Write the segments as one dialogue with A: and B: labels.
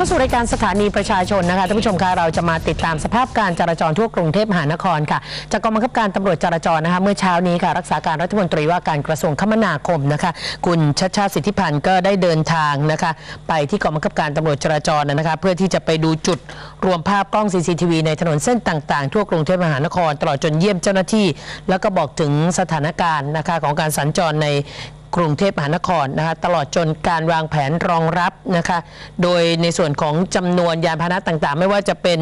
A: เข้าสู่รายการสถานีประชาชนนะคะท่านผู้ชมคะเราจะมาติดตามสภาพการจราจรทั่วกรุงเทพมหานครค่ะจากกองบังคับการตำรวจจราจรนะคะเมื่อเช้านี้ค่ะรักษาการรัฐมนตรีว่าการกระทรวงคมนาคมนะคะคุณชัชชาติสิทธิพันธ์ก็ได้เดินทางนะคะไปที่กองบังคับการตำรวจจราจรนะคะเพื่อที่จะไปดูจุดรวมภาพกล้อง CCTV ในถนนเส้นต่างๆ ทั่วกรุงเทพมหานครตลอดจนเยี่ยมเจ้าหน้าที่ แล้วก็บอกถึงสถานการณ์นะคะของการสัญจรใน กรุงเทพมหานครนะคะตลอดจนการวางแผนรองรับนะคะโดยในส่วนของจำนวนยานพาหนะต่างๆ ไม่ว่าจะเป็น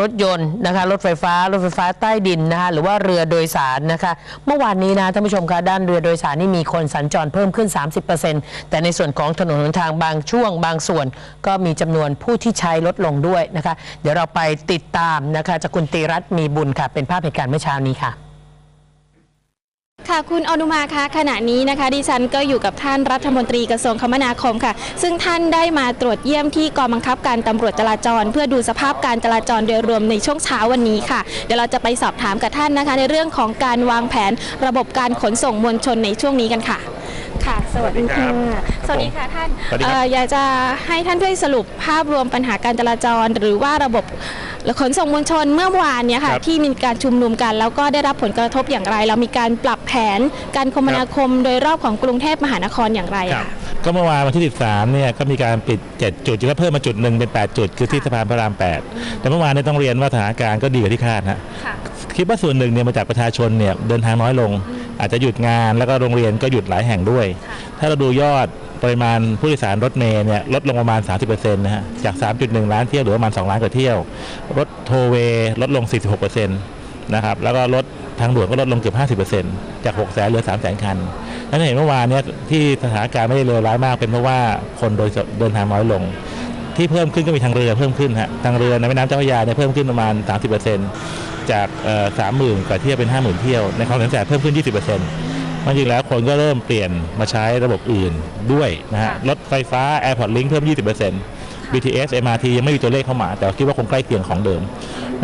A: รถยนต์นะคะรถไฟฟ้ารถไฟฟ้าใต้ดินนะคะหรือว่าเรือโดยสารนะคะเมื่อวานนี้นะท่านผู้ชมคะด้านเรือโดยสารนี่มีคนสัญจรเพิ่มขึ้น 30%แต่ในส่วนของถนนหนทางบางช่วงบางส่วน ก็มีจำนวนผู้ที่ใช้ลดลงด้วยนะคะเดี๋ยวเราไปติดตามนะคะจากคุณตีรัตน์มีบุญค่ะเป็นภาพเหตุการณ์เมื่อเช้านี้ค่ะ
B: ค่ะคุณอนุมาคะขณะนี้นะคะดิฉันก็อยู่กับท่านรัฐมนตรีกระทรวงคมนาคมค่ะ ซึ่งท่านได้มาตรวจเยี่ยมที่กองบังคับการตำรวจจราจร เพื่อดูสภาพการจราจรโดยรวมในช่วงเช้าวันนี้ค่ะ เดี๋ยวเราจะไปสอบถามกับท่านนะคะ ในเรื่องของการวางแผนระบบการขนส่งมวลชนในช่วงนี้กันค่ะค่ะ สวัสดีค่ะ สวัสดีค่ะท่าน
C: สวัสดีครับ
B: เอ่ออยากจะให้ท่านช่วยสรุปภาพรวมปัญหาการจราจร หรือว่าระบบ ขนส่งมวลชนเมื่อวานเนี้ค่ะ
C: ครับ
B: ที่มีการชุมนุมกัน แล้วก็ได้รับผลกระทบอย่างไร เรามีการปรับแผนการคมนาคมโดยรอบของกรุงเทพมหานครอย่างไร
C: ครับ
B: อะ
C: ก็เมื่อวานวันที่ 13 เนี่ยก็มีการปิด 7 จุดแล้วเพิ่มมาจุดหนึ่งเป็น 8 จุด คือที่สะพานพระราม 8 แต่เมื่อวานเนี่ยต้องเรียนว่าสถานการณ์ก็ดีกว่าที่คาดฮะ
B: ค่ะ
C: คิดว่าส่วนหนึ่งเนี่ยมาจากประชาชนเนี่ยเดินทางน้อยลง อาจจะหยุดงานแล้วก็โรงเรียนก็หยุดหลายแห่งด้วย ถ้าเราดูยอด ปริมาณผู้โดยสารรถเมล์เนี่ยลดลงประมาณ 30%นะฮะจาก 3.1 ล้านเที่ยวหลือประมาณ 2 ล้านกว่าเที่ยว รถโทเวย์ลดลง 46%นะครับแล้วก็รถทางด่วนก็ลดลงเกือบ 50%จาก 6 0 0 0 0เหลือ 3 0 0 0 0 คันนั่นเห็นเมื่อวานเนี่ยที่สถานการณ์ไม่ได้เลวร้ายมากเป็นเพราะว่าคนโดยเดินทางน้อยลง ที่เพิ่มขึ้นก็มีทางเรือเพิ่มขึ้นฮะทางเรือในแม่น้ำเจ้าพระยาเนี่ยเพิ่มขึ้นประมาณ 30%จากสามหมื่นกว่าเที่ยวเป็น 50,000 เที่ยว ในคลองแสนแสบเพิ่มขึ้น 20% มันจริงแล้วคนก็เริ่มเปลี่ยนมาใช้ระบบอื่นด้วยนะฮะรถไฟฟ้า Airport Link เพิ่ม 20% BTS MRT ยังไม่มีตัวเลขเข้ามา แต่คิดว่าคงใกล้เคียงของเดิม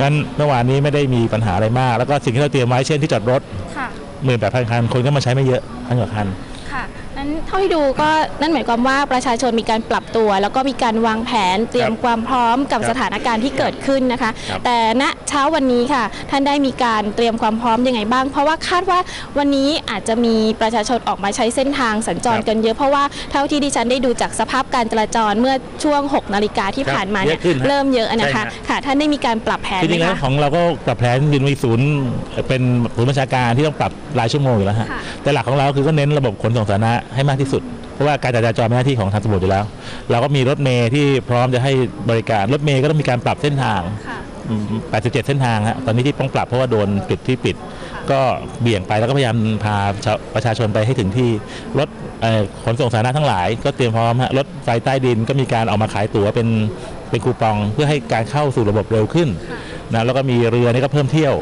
C: งั้นเมื่อวานนี้ไม่ได้มีปัญหาอะไรมาก แล้วก็สิ่งที่เราเตรียมไว้เช่นที่จอดรถ
B: ค่ะ
C: หมื่นแปดพันคันคนก็มาใช้ไม่เยอะพันกว่าคัน
B: ค่ะ นั้นเท่าที่ดูก็นั่นหมายความว่าประชาชนมีการปรับตัว แล้วก็มีการวางแผนเตรียมความพร้อมกับ
C: ครับ
B: สถานการณ์ที่เกิดขึ้นนะคะ
C: ครับ
B: แต่ณเช้าวันนี้ค่ะ ท่านได้มีการเตรียมความพร้อมยังไงบ้าง เพราะว่าคาดว่าวันนี้อาจจะมีประชาชนออกมาใช้เส้นทางสัญจรกันเยอะเพราะว่าเท่าที่ดิฉันได้ดูจากสภาพการจราจรเมื่อช่วง 6 นาฬิกาที่
C: ครับ
B: ผ่านมาเนี่ย
C: เยอะขึ้นฮะ
B: เริ่มเยอะนะคะ
C: ใช่ฮะ
B: ค่ะ ท่านได้มีการปรับแผน
C: จ
B: ไหม
C: ริงๆแล้ว
B: คะ
C: ของเราก็ปรับแผนยืนมีศูนย์เป็นศูนย์บัญชาการที่ต้องปรับรายชั่วโมงอยู่แล้วฮะ
B: ค่ะ
C: แต่หลักของเราคือก็เน้นระบบขนส่งสาธารณะให้มากที่สุด เพราะว่าการจราจรเป็นหน้าที่ของทางตำรวจอยู่แล้ว เราก็มีรถเมย์ที่พร้อมจะให้บริการรถเมย์ก็ต้องมีการปรับเส้นทาง
B: ค่ะ
C: อืม87 เส้นทางฮะตอนนี้ที่ต้องปรับเพราะว่าโดนจุดที่ปิด ก็เบี่ยงไปแล้วก็พยายามพาชาวประชาชนไปให้ถึงที่รถเอ่อขนส่งสาธารณะทั้งหลาย ก็เตรียมพร้อมฮะรถไฟใต้ดินก็มีการออกมาขายตั๋วเป็นเป็นคูปอง เพื่อให้การเข้าสู่ระบบเร็วขึ้นนะแล้วก็มีเรือนี่ก็เพิ่มเที่ยว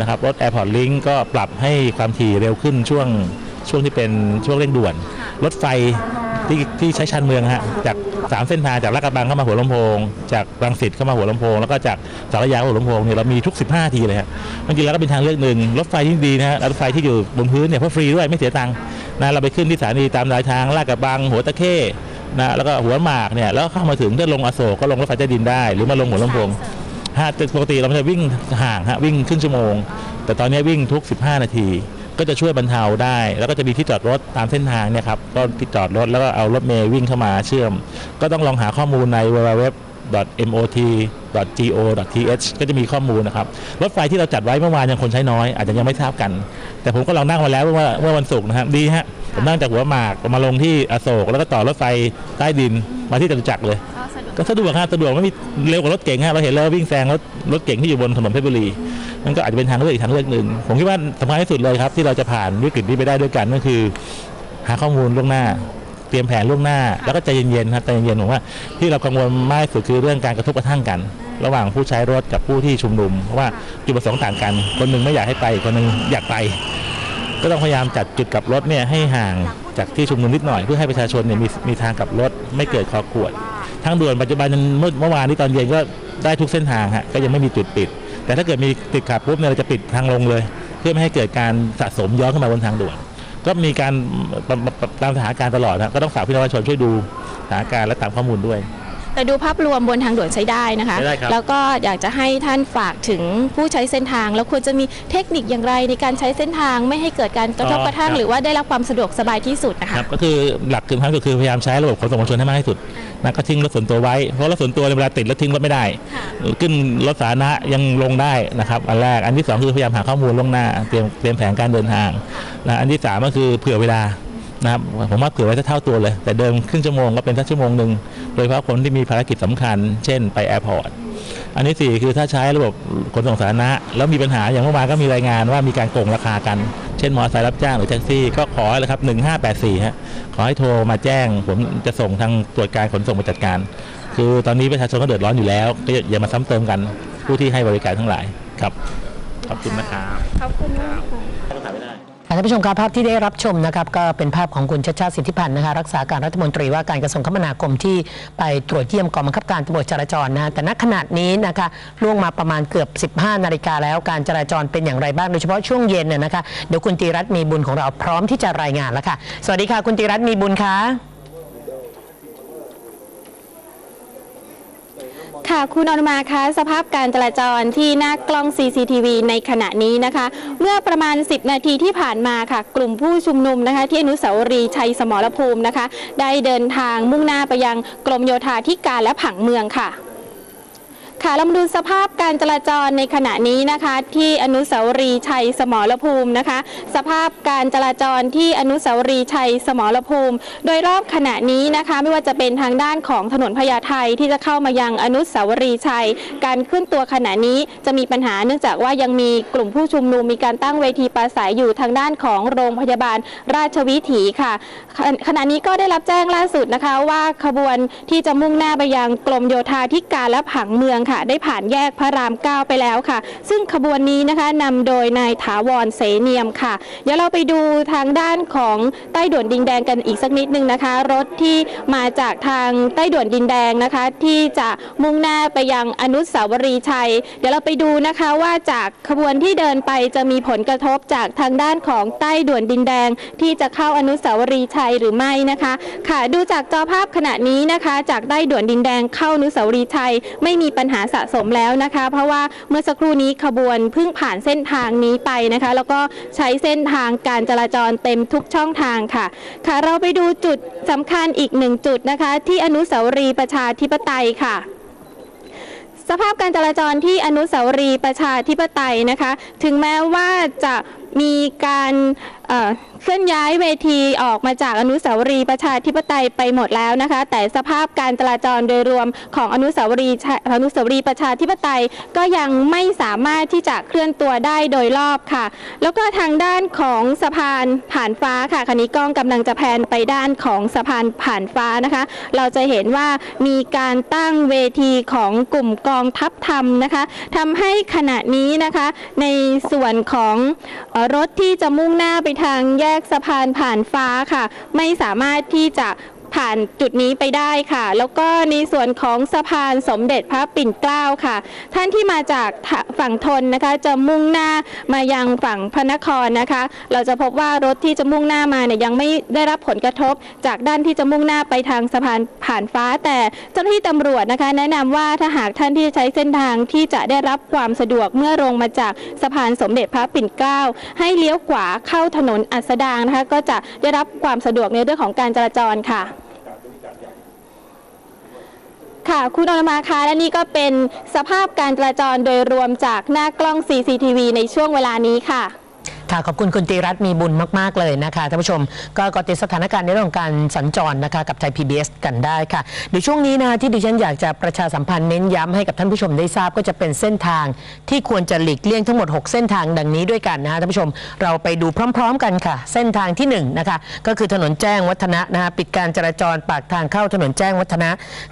C: นะครับรถ Airport Link ก็ปรับให้ความถี่เร็วขึ้นช่วง ช่วงที่เป็นช่วงเร่งด่วน รถไฟที่ที่ใช้ชันเมืองฮะจากสามเส้นทางจากลาดกระบังเข้ามาหัวลำโพง จากรังสิตเข้ามาหัวลำโพง แล้วก็จากสารยาเข้าหัวลำโพงเนี่ยเรามีทุก 15นาทีเลยฮะจริงๆแล้วก็เป็นทางเลือกหนึ่งรถไฟที่ดีนะฮะรถไฟที่อยู่บนพื้นเนี่ยเพราะฟรีด้วยไม่เสียตังค์นะเราไปขึ้นที่สถานีตามรายทางลาดกระบัง หัวตะเข้นะแล้วก็หัวหมากเนี่ยแล้วเข้ามาถึงถ้าลงอโศกก็ลงรถไฟใต้ดินได้ หรือมาลงหัวลำโพงฮะแต่ปกติเราจะวิ่งห่างฮะวิ่งครึ่งชั่วโมง แต่ตอนนี้วิ่งทุก 15 นาที ก็จะช่วยบรรเทาได้ แล้วก็จะมีที่จอดรถตามเส้นทางเนี่ยครับก็ที่จอดรถแล้วก็เอารถเมย์วิ่งเข้ามาเชื่อม ก็ต้องลองหาข้อมูลใน www.mot.go.th ก็จะมีข้อมูลนะครับ รถไฟที่เราจัดไว้เมื่อวานยังคนใช้น้อย อาจจะยังไม่ทราบกัน แต่ผมก็ลองนั่งมาแล้วเมื่อเมื่อวันศุกร์นะครับดีฮะผมนั่งจากหัวหมากมาลงที่อโศกแล้วก็ต่อรถไฟใต้ดินมาที่จตุจักรเลย ก็สะดวกฮะสะดวกไม่มีเร็วกว่ารถเก๋งฮะเราเห็นแล้ววิ่งแซงรถรถเก๋งที่อยู่บนถนนเพชรบุรีนั่นก็อาจจะเป็นทางเลือกอีกทางเลือกหนึ่งผมคิดว่าสำคัญที่สุดเลยครับ ที่เราจะผ่านวิกฤตนี้ไปได้ด้วยกันก็คือ หาข้อมูลล่วงหน้า เตรียมแผนล่วงหน้า แล้วก็ใจเย็นๆครับใจเย็นๆผมว่า ที่เรากังวลมากสุดคือเรื่องการกระทบกระทั่งกัน ระหว่างผู้ใช้รถกับผู้ที่ชุมนุมเพราะว่าจุดประสงค์ต่างกัน คนหนึ่งไม่อยากให้ไปอีกคนหนึ่งอยากไป ก็ต้องพยายามจัดจุดกลับรถเนี่ยให้ห่างจากที่ชุมนุมนิดหน่อยเพื่อให้ประชาชนเนี่ยมีมีทางกลับรถไม่เกิดคอขวด ทางด่วนปัจจุบันเมื่อเมื่อวานนี้ตอนเย็นก็ได้ทุกเส้นทางฮะก็ยังไม่มีจุดปิด แต่ถ้าเกิดมีติดขัดปุ๊บเนี่ยเราจะปิดทางลงเลย เพื่อไม่ให้เกิดการสะสมย้อนขึ้นมาบนทางด่วน ก็มีการตามสถานการณ์ตลอดนะก็ต้องฝากพี่น้องประชาชนช่วยดูสถานการณ์และตามข้อมูลด้วย
B: แแต่ดูภาพรวมบนทางด่วนใช้ได้นะคะ
C: ใช้ได้ครับ
B: แล้วก็อยากจะให้ท่านฝากถึงผู้ใช้เส้นทาง แล้วควรจะมีเทคนิคอย่างไรในการใช้เส้นทางไม่ให้เกิดการกระทบกระทั่ง หรือว่าได้รับความสะดวกสบายที่สุดนะ
C: ค
B: คะ
C: รับก็คือหลักคือพันก็คือพยายามใช้ระบบขนส่งมวลชนให้มากที่สุดนะก็ทิ้งรถส่วนตัวไว้เพราะรถส่วนตัวในยเวลาติดแล้วทิ้งรถไม่ได้
B: ค่ะ
C: ขึ้นรถสาธารณะยังลงได้นะครับอันแรกอันที่สองคือพยายามหาข้อมูลล่วงหน้าเตรียมเตรียมแผนการเดินทางนะอันที่สามก็คือเผื่อเวลานะครับผมว่าเผื่อไว้สักเท่าตัวเลย แต่เดิมครึ่งชั่วโมงก็เป็นสักชั่วโมงหนึ่งโดยเฉพาะคนที่มีภารกิจสำคัญ เช่นไปแอร์พอร์ตอันที่สี่คือถ้าใช้ระบบขนส่งสาธารณะ แล้วมีปัญหาอย่างเมื่อวานก็มีรายงานว่ามีการโกงราคากัน เช่นมอเตอร์ไซค์รับจ้างหรือแท็กซี่ ก็ขอเลยครับ 1584 ฮะ ขอให้โทรมาแจ้ง ผมจะส่งทางตรวจการขนส่งมาจัดการ คือตอนนี้ประชาชนก็เดือดร้อนอยู่แล้ว ก็อย่ามาซ้ำเติมกันผู้ที่ให้บริการทั้งหลายครับ ขอบคุณนะครับ
B: ขอบคุณมาก
A: ท่านผู้ชมครับภาพที่ได้รับชมนะครับก็เป็นภาพของคุณชัชชาติสิทธิพันธ์นะคะรักษาการรัฐมนตรีว่าการกระทรวงคมนาคมที่ไปตรวจเยี่ยมกองบังคับการตำรวจจราจรนะแต่ณขณะนี้นะคะล่วงมาประมาณเกือบ 15 นาฬิกาแล้วการจราจรเป็นอย่างไรบ้างโดยเฉพาะช่วงเย็นน่ยนะคะเดี๋ยวคุณตีรัตน์มีบุญของเราพร้อมที่จะรายงานแล้วค่ะสวัสดีค่ะคุณตีรัตน์มีบุญค่ะ
B: ค่ะคุณอนุมาคะสภาพการจราจรที่หน้ากล้อง CCTV ในขณะนี้นะคะ เมื่อประมาณ 10 นาทีที่ผ่านมาค่ะ กลุ่มผู้ชุมนุมนะคะ ที่อนุสาวรีย์ชัยสมรภูมินะคะ ได้เดินทางมุ่งหน้าไปยังกรมโยธาธิการและผังเมืองค่ะ ค่ะเรามาดูสภาพการจราจรในขณะนี้นะคะ ที่อนุสาวรีย์ชัยสมรภูมินะคะ สภาพการจราจรที่อนุสาวรีย์ชัยสมรภูมิ โดยรอบขณะนี้นะคะ ไม่ว่าจะเป็นทางด้านของถนนพญาไทที่จะเข้ามายังอนุสาวรีย์ชัย การขึ้นตัวขณะนี้จะมีปัญหาเนื่องจากว่ายังมีกลุ่มผู้ชุมนุมมีการตั้งเวทีปราศัยอยู่ทางด้านของโรงพยาบาลราชวิถีค่ะ ขณขณะนี้ก็ได้รับแจ้งล่าสุดนะคะว่าขบวนที่จะมุ่งหน้าไปยังกรมโยธาธิการและผังเมืองค่ะ ได้ผ่านแยกพระรามเก้าไปแล้วค่ะ ซึ่งขบวนนี้นะคะนำโดยนายถาวรเสเนียมค่ะ เดี๋ยวเราไปดูทางด้านของใต้ด่วนดินแดงกันอีกสักนิดนึงนะคะ รถที่มาจากทางใต้ด่วนดินแดงนะคะ ที่จะมุ่งหน้าไปยังอนุสาวรีย์ชัย เดี๋ยวเราไปดูนะคะว่าจากขบวนที่เดินไปจะมีผลกระทบจากทางด้านของใต้ด่วนดินแดง ที่จะเข้าอนุสาวรีย์ชัยหรือไม่นะคะ ค่ะ ดูจากจอภาพขณะนี้นะคะ จากใต้ด่วนดินแดงเข้าอนุสาวรีย์ชัยไม่มีปัญหาสะสมแล้วนะคะ เพราะว่าเมื่อสักครู่นี้ขบวนเพิ่งผ่านเส้นทางนี้ไปนะคะ แล้วก็ใช้เส้นทางการจราจรเต็มทุกช่องทางค่ะ ค่ะ เราไปดูจุดสำคัญอีกหนึ่งจุดนะคะ ที่อนุสาวรีย์ประชาธิปไตยค่ะสภาพการจราจรที่อนุสาวรีย์ประชาธิปไตยนะคะ ถึงแม้ว่าจะมีการ เคลื่อนย้ายเวทีออกมาจากอนุสาวรีย์ประชาธิปไตยไปหมดแล้วนะคะ แต่สภาพการจราจรโดยรวมของอนุสาวรีย์อนุสาวรีย์ประชาธิปไตยก็ยังไม่สามารถที่จะเคลื่อนตัวได้โดยรอบค่ะ แล้วก็ทางด้านของสะพานผ่านฟ้าค่ะคันนี้กล้องกำลังจะแพนไปด้านของสะพานผ่านฟ้านะคะ เราจะเห็นว่ามีการตั้งเวทีของกลุ่มกองทัพธรรมนะคะทำให้ขณะนี้นะคะในส่วนของรถที่จะมุ่งหน้าไปทางแยกสะพานผ่านฟ้าค่ะ ไม่สามารถที่จะ ผ่านจุดนี้ไปได้ค่ะ แล้วก็ในส่วนของสะพานสมเด็จพระปิ่นเกล้าค่ะ ท่านที่มาจากฝั่งทนนะคะ จะมุ่งหน้ามายังฝั่งพระนครนะคะ เราจะพบว่ารถที่จะมุ่งหน้ามาเนี่ยยังไม่ได้รับผลกระทบ จากด้านที่จะมุ่งหน้าไปทางสะพานผ่านฟ้า แต่เจ้าหน้าที่ตำรวจนะคะ แนะนำว่าถ้าหากท่านที่จะใช้เส้นทางที่จะได้รับความสะดวกเมื่อลงมาจากสะพานสมเด็จพระปิ่นเกล้าให้เลี้ยวขวาเข้าถนนอัสดางนะคะ ก็จะได้รับความสะดวกในเรื่องของการจราจรค่ะ ค่ะ คุณอรมาคะและนี่ก็เป็นสภาพการจราจรโดยรวมจากหน้ากล้อง CCTV ในช่วงเวลานี้ค่ะ
A: ค่ะขอบคุณคุณตีรัตน์มีบุญมาก ๆ เลยนะคะท่านผู้ชม ก็กติดสถานการณ์ในเรื่องของการสัญจรนะคะกับไทย PBS กันได้ค่ะเดี๋ยวช่วงนี้นะที่ดิฉันอยากจะประชาสัมพันธ์เน้นย้ำให้กับท่านผู้ชมได้ทราบก็จะเป็นเส้นทางที่ควรจะหลีกเลี่ยงทั้งหมด 6 เส้นทางดังนี้ด้วยกันนะคะท่านผู้ชมเราไปดูพร้อม ๆ กันค่ะ เส้นทางที่1นะคะก็คือถนนแจ้งวัฒนะนะคะปิดการจราจรปากทางเข้าถนนแจ้งวัฒนะ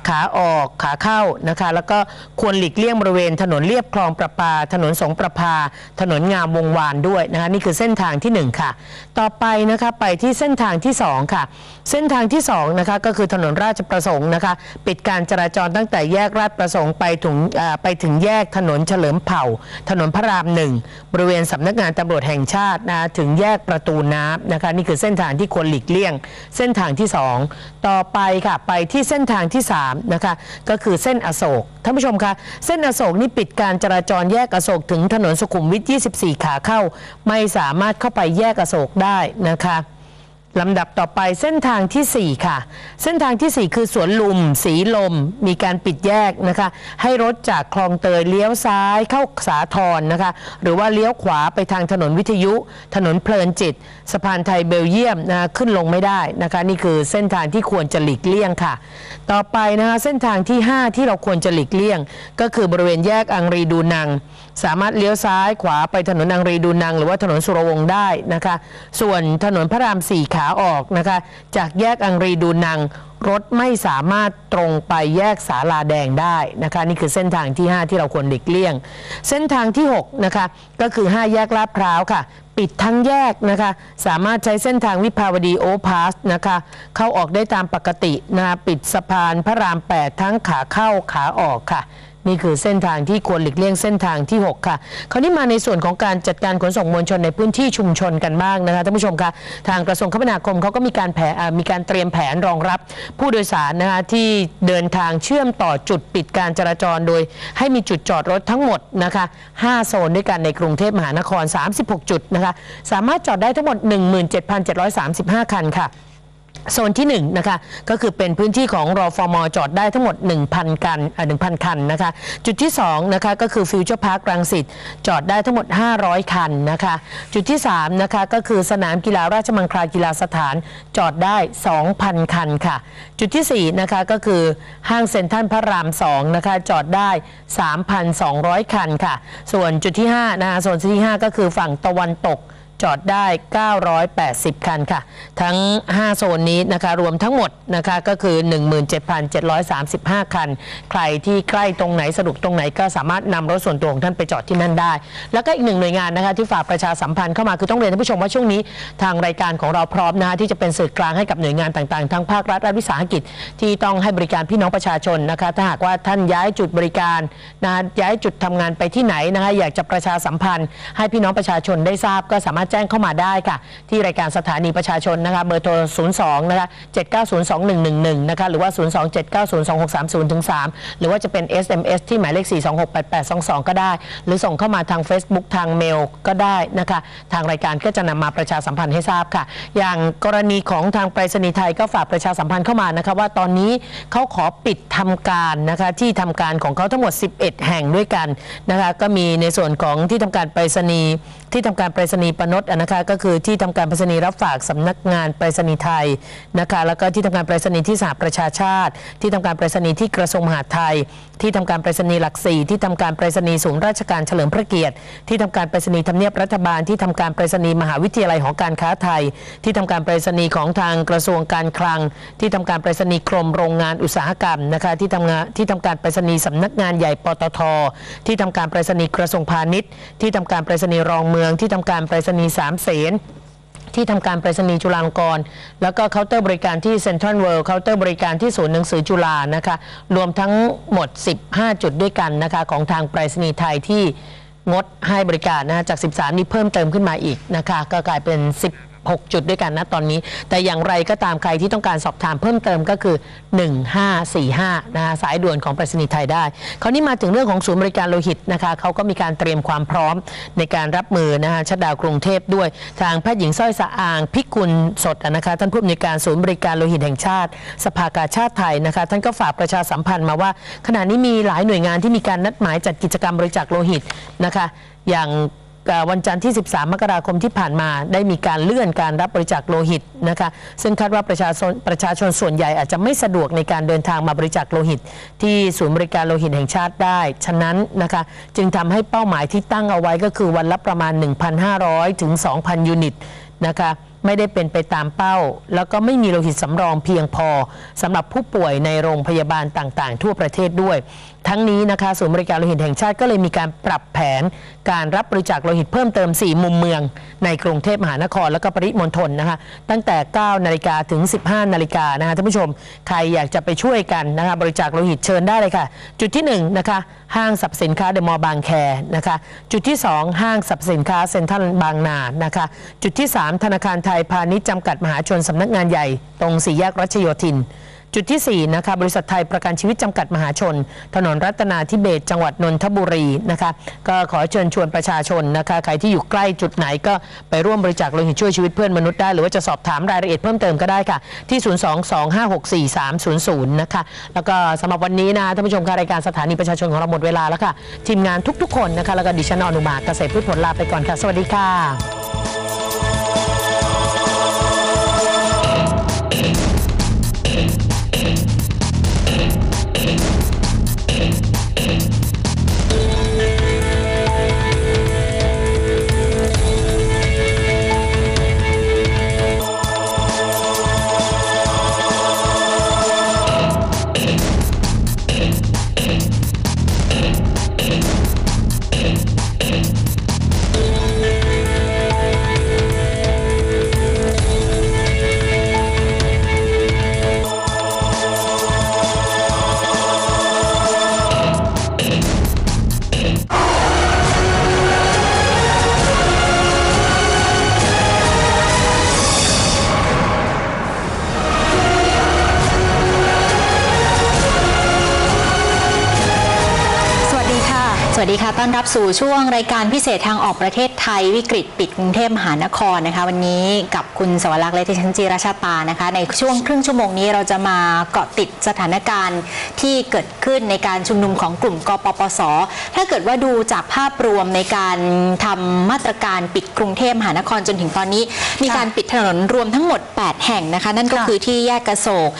A: ขาออกขาเข้านะคะแล้วก็ควรหลีกเลี่ยงบริเวณ ถนนเลียบคลองประปา ถนนสงประพาถนนงามวงวานด้วยนะคะนี่คือเส้นทางที่หนึ่งค่ะ ต่อไปนะคะไปที่เส้นทางที่สองค่ะ เส้นทางที่สองนะคะก็คือถนนราชประสงค์นะคะ ปิดการจราจรตั้งแต่แยกราชประสงค์ไปถึงไปถึงแยกถนนเฉลิมเผ่า ถนนพระรามหนึ่งบริเวณสำนักงานตำรวจแห่งชาตินะถึงแยกประตูน้ำนะคะนี่คือเส้นทางที่ควรหลีกเลี่ยง เส้นทางที่สองต่อไปค่ะไปที่เส้นทางที่สามนะคะก็คือเส้นอโศกท่านผู้ชมคะเส้นอโศกนี่ปิดการจราจรแยกอโศกถึงถนนสุขุมวิท 24 ขาเข้า ไม่สามารถเข้าไปแยกอโศกได้นะคะ ลำดับต่อไปเส้นทางทีสี่4 ค่ะ เส้นทางทีสี่ 4 คือสวนลุม สีลม มีการปิดแยกนะคะ ให้รถจากคลองเตยเลี้ยวซ้ายเข้าสาทรนะคะ หรือว่าเลี้ยวขวาไปทางถนนวิทยุ ถนนเพลินจิต สะพานไทยเบลเยียมนะะขึ้นลงไม่ได้นะคะ นี่คือเส้นทางที่ควรจะหลีกเลี่ยงค่ะ ต่อไปนะคะเส้นทางที่ 5 ที่เราควรจะหลีกเลี่ยง ก็คือบริเวณแยกอังรีดูนัง สามารถเลี้ยวซ้ายขวาไปถนนอังรีดูนัง หรือว่าถนนสุรวงศ์ได้นะคะ ส่วนถนนพระรามสี่ขาาออกนะคะ จากแยกอังรีดูนัง รถไม่สามารถตรงไปแยกสาลาแดงได้นะคะ นี่คือเส้นทางที่ 5 ที่เราควรหลีกเลี่ยง เส้นทางที่ 6 นะคะ ก็คือ 5 แยกลาดพร้าวค่ะ ปิดทั้งแยกนะคะ สามารถใช้เส้นทางวิภาวดีโอพาสนะคะ เข้าออกได้ตามปกตินะคะปิดสะพานพระราม 8 ทั้งขาเข้าขาออกค่ะ นี่คือเส้นทางที่ควรหลีกเลี่ยงเส้นทางที่ 6 ค่ะ คราวนี้มาในส่วนของการจัดการขนส่งมวลชนในพื้นที่ชุมชนกันบ้างนะคะท่านผู้ชมคะทางกระทรวงคมนาคมเขาก็มีการแผนมีการเตรียมแผนรองรับ ผู้โดยสารนะคะที่เดินทางเชื่อมต่อจุดปิดการจราจรโดย ให้มีจุดจอดรถทั้งหมดนะคะ5โซนด้วยกันในกรุงเทพมหานคร 36 จุดนะคะสามารถจอดได้ทั้งหมด 17,735 คันค่ะ โซนที่1นะคะก็คือเป็นพื้นที่ของรอฟอมอจอดได้ทั้งหมด 1,000กันอ่า1,000 คันนะคะจุดที่2นะคะก็คือฟิวเจอร์พาร์ครังสิตจอดได้ทั้งหมด 500 คันนะคะจุดที่3นะคะก็คือสนามกีฬาราชมังคลากีฬาสถานจอดได้ 2,000 คันค่ะ จุดที่4นะคะก็คือห้างเซ็นทรัลพระราม2นะคะจอดได้ 3,200 คันค่ะ ส่วนจุดที่5นะคะโซนที่ 5 ก็คือฝั่งตะวันตก จอดได้ 980 คันค่ะ ทั้ง 5 โซนนี้นะคะรวมทั้งหมดนะคะก็คือ 17,735 คัน ใครที่ใกล้ตรงไหนสะดวกตรงไหนก็สามารถนำรถส่วนตัวของท่านไปจอดที่นั่นได้ แล้วก็อีกหนึ่งหน่วยงานนะคะที่ฝากประชาสัมพันธ์เข้ามาคือต้องเรียนท่านผู้ชมว่าช่วงนี้ ทางรายการของเราพร้อมนะคะที่จะเป็นสื่อกลางให้กับหน่วยงานต่างๆ ทั้งภาครัฐและวิสาหกิจ ที่ต้องให้บริการพี่น้องประชาชนนะคะถ้าหากว่าท่านย้ายจุดบริการนะย้ายจุดทำงานไปที่ไหนนะคะอยากจะประชาสัมพันธ์ ให้พี่น้องประชาชนได้ทราบก็สามารถแจ้งเข้ามาได้ค่ะ ที่รายการสถานีประชาชนนะคะเบอร์โทร 02 นะคะ 7902111 นะคะ หรือว่า 027902630ถึง3หรือว่าจะเป็น SMS ที่หมายเลข 4268822 ก็ได้ หรือส่งเข้ามาทาง Facebook ทางเมลก็ได้นะคะ ทางรายการก็จะนำมาประชาสัมพันธ์ให้ทราบค่ะ อย่างกรณีของทางไปรษณีย์ไทยก็ฝากประชาสัมพันธ์เข้ามานะคะว่าตอนนี้เขาขอปิดทำการนะคะที่ทำการของเขาทั้งหมด 11 แห่งด้วยกันนะคะก็มีในส่วนของที่ทำการไปรษณีย์ ที่ทำการไปรษณีย์ปนดนะคะก็คือที่ทำการไปรษณีย์รับฝากสำนักงานไปรษณีย์ไทยนะคะแล้วก็ที่ทำการไปรษณีย์ที่สหประชาชาติ ที่ทำการไปรษณีย์ที่กระทรวงมหาดไทย ที่ทำการไปรษณีย์หลักสี่ที่ทำการไปรษณีย์ศูนย์ราชการเฉลิมพระเกียรติ ที่ทำการไปรษณีย์ทำเนียบรัฐบาล ที่ทำการไปรษณีย์มหาวิทยาลัยหอการค้าไทย ที่ทำการไปรษณีย์ของทางกระทรวงการคลัง ที่ทำการไปรษณีย์กรมโรงงานอุตสาหกรรมนะคะที่ทำงานที่ทำการไปรษณีย์สำนักงานใหญ่ปตท ที่ทำการไปรษณีย์กระทรวงพาณิชย์ ที่ทำการไปรษณีย์รองเมืองที่ทำการไปรษณีย์สามเสนที่ทำการไปรษณีย์จุฬาลงกรณ์แล้วก็เคาน์เตอร์บริการที่เซ็นทรัลเวิลด์เคาน์เตอร์บริการที่ศูนย์หนังสือจุฬานะคะ รวมทั้งหมด 15 จุดด้วยกันนะคะ ของทางไปรษณีย์ไทยที่งดให้บริการนะจาก 13 นี้เพิ่มเติมขึ้นมาอีกนะคะ ก็กลายเป็น 6 จุดด้วยกันนะตอนนี้ แต่อย่างไรก็ตามใครที่ต้องการสอบถามเพิ่มเติมก็คือ 1545นะคะสายด่วนของไปรษณีย์ไทยได้ คราวนี้มาถึงเรื่องของศูนย์บริการโลหิตนะคะเขาก็มีการเตรียมความพร้อมในการรับมือนะคะชัดดาวกรุงเทพด้วยทางแพทย์หญิงสร้อยสะอางพิกุลสดนะคะท่านผู้อำนวยการศูนย์บริการโลหิตแห่งชาติ สภากาชาติไทยนะคะท่านก็ฝากประชาสัมพันธ์มาว่า ขณะนี้มีหลายหน่วยงานที่มีการนัดหมายจัดกิจกรรมบริจาคโลหิตนะคะอย่าง วันจันทร์ที่ 13 มกราคมที่ผ่านมา ได้มีการเลื่อนการรับบริจาคโลหิตนะคะซึ่งคาดว่าประชาชนประชาชนส่วนใหญ่อาจจะไม่สะดวกในการเดินทางมาบริจาคโลหิต ที่ศูนย์บริการโลหิตแห่งชาติได้ ฉะนั้นนะคะจึงทำให้เป้าหมายที่ตั้งเอาไว้ก็คือวันละประมาณ 1,500 ถึง 2,000 ยูนิตนะคะไม่ได้เป็นไปตามเป้า แล้วก็ไม่มีโลหิตสำรองเพียงพอสำหรับผู้ป่วยในโรงพยาบาลต่างๆ ทั่วประเทศด้วย ทั้งนี้นะคะศูนย์บริการโลหิตแห่งชาติก็เลยมีการปรับแผน การรับบริจาคโลหิตเพิ่มเติม 4 มุมเมือง ในกรุงเทพมหานครแล้วก็ปริมณฑลนะคะตั้งแต่ 9 นาฬิกาถึง 15 นาฬิกานะคะท่านผู้ชมใครอยากจะไปช่วยกันนะคะบริจาคโลหิตเชิญได้เลยค่ะ จุดที่1นะคะห้างสรรพสินค้าเดอะมอลล์บางแคนะคะจุดที่ 2 ห้างสรรพสินค้าเซ็นทรัลบางนานะคะจุดที่ 3 ธนาคารไทยพาณิชย์จำกัดมหาชนสำนักงานใหญ่ ตรงสี่แยกรัชโยธิน จุดที่ 4 นะคะ บริษัทไทยประกันชีวิตจำกัดมหาชน ถนนรัตนาธิเบศจังหวัดนนทบุรีนะคะ ก็ขอเชิญชวนประชาชนนะคะ ใครที่อยู่ใกล้จุดไหนก็ไปร่วมบริจาคโลหิตช่วยชีวิตเพื่อนมนุษย์ได้ หรือว่าจะสอบถามรายละเอียดเพิ่มเติมก็ได้ค่ะ ที่ 022564300 นะคะ แล้วก็สำหรับวันนี้นะท่านผู้ชมค่ะรายการสถานีประชาชนของเราหมดเวลาแล้วค่ะ ทีมงานทุกๆ คนนะคะ แล้วก็ดิฉันอนุมาเกษตรพืชผลลาไปก่อนค่ะ สวัสดีค่ะ
D: สวัสดีค่ะ ต้อนรับสู่ช่วงรายการพิเศษทางออกประเทศไทยวิกฤตปิดกรุงเทพมหานครนะคะ วันนี้กับคุณสวรักษ์และที่ฉันจีราชาตานะคะ ในช่วงครึ่งชั่วโมงนี้เราจะมาเกาะติดสถานการณ์ที่เกิดขึ้นในการชุมนุมของกลุ่มกปปส ถ้าเกิดว่าดูจากภาพรวมในการทำมาตรการปิดกรุงเทพมหานครจนถึงตอนนี้ มีการปิดถนนรวมทั้งหมด 8 แห่งนะคะ นั่นก็คือที่แยกกระโศก